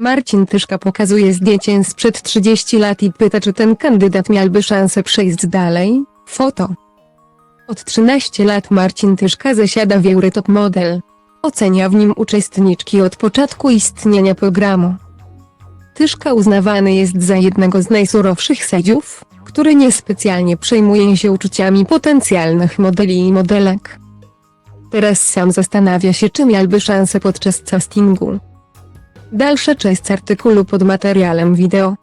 Marcin Tyszka pokazuje zdjęcie sprzed 30 lat i pyta czy ten kandydat miałby szansę przejść dalej. Foto. Od 13 lat Marcin Tyszka zasiada w Eurotop Model. Ocenia w nim uczestniczki od początku istnienia programu. Tyszka uznawany jest za jednego z najsurowszych sędziów, który niespecjalnie przejmuje się uczuciami potencjalnych modeli i modelek. Teraz sam zastanawia się czy miałby szansę podczas castingu. Dalsza część artykułu pod materiałem wideo.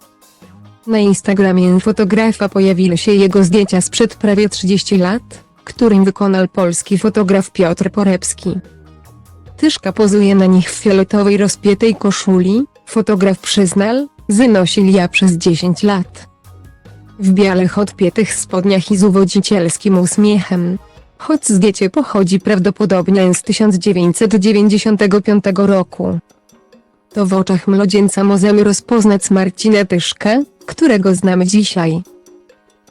Na Instagramie fotografa pojawiły się jego zdjęcia sprzed prawie 30 lat, którym wykonał polski fotograf Piotr Porepski. Tyszka pozuje na nich w fioletowej rozpiętej koszuli, fotograf przyznal, zynosił ja przez 10 lat. W białych odpiętych spodniach i z uwodzicielskim uśmiechem. Choć zdjęcie pochodzi prawdopodobnie z 1995 roku. To w oczach młodzieńca możemy rozpoznać Marcina Tyszkę, którego znamy dzisiaj.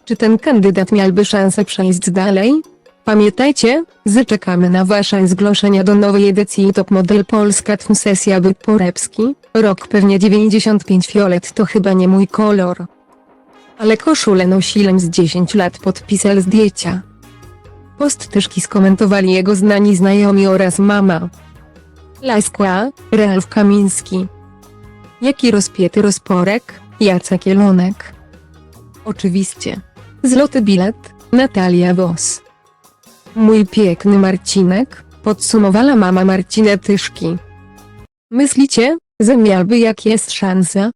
Czy ten kandydat miałby szansę przejść dalej? Pamiętajcie, zaczekamy na wasze zgłoszenia do nowej edycji Top Model Polska Twm Sesja by Porepski, rok pewnie 95 fiolet to chyba nie mój kolor. Ale koszulę nosiłem z 10 lat podpisał zdjęcia. Post Tyszki skomentowali jego znani znajomi oraz mama. Laskła, Ralf Kamiński. Jaki rozpięty rozporek, Jacek Jelonek. Oczywiście. Złoty bilet, Natalia Wos. Mój piękny Marcinek, podsumowała mama Marcina Tyszki. Myślicie, że miałby jak jest szansa?